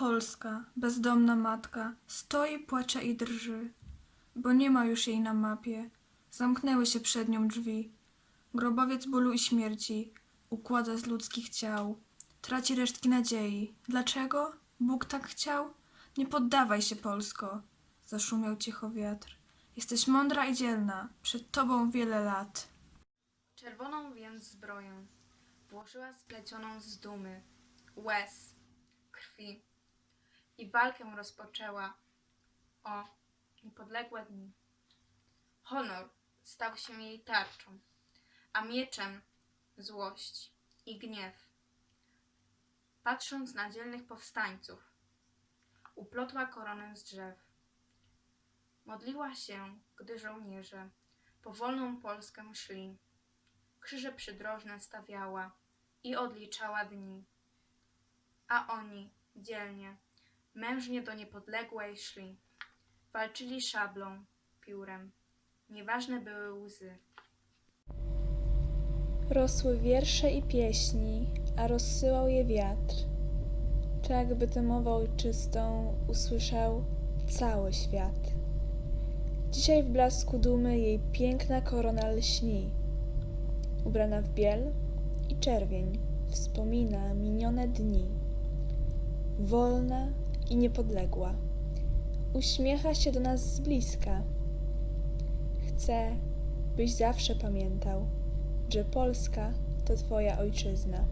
Polska, bezdomna matka, stoi, płacze i drży, bo nie ma już jej na mapie. Zamknęły się przed nią drzwi. Grobowiec bólu i śmierci układa z ludzkich ciał. Traci resztki nadziei. Dlaczego? Bóg tak chciał? Nie poddawaj się, Polsko, zaszumiał cicho wiatr. Jesteś mądra i dzielna, przed tobą wiele lat. Czerwoną więc zbroję włożyła splecioną z dumy, łez, walkę rozpoczęła o niepodległe dni. Honor stał się jej tarczą, a mieczem złość i gniew. Patrząc na dzielnych powstańców, uplotła koronę z drzew. Modliła się, gdy żołnierze powolną Polskę szli krzyże przydrożne stawiała i odliczała dni. A oni dzielnie, mężnie do niepodległej szli. Walczyli szablą, piórem. Nieważne były łzy. Rosły wiersze i pieśni, a rozsyłał je wiatr. Tak by tę mowę ojczystą usłyszał cały świat. Dzisiaj w blasku dumy jej piękna korona lśni. Ubrana w biel i czerwień wspomina minione dni. Wolna i niepodległa. Uśmiecha się do nas z bliska. Chcę, byś zawsze pamiętał, że Polska to Twoja ojczyzna.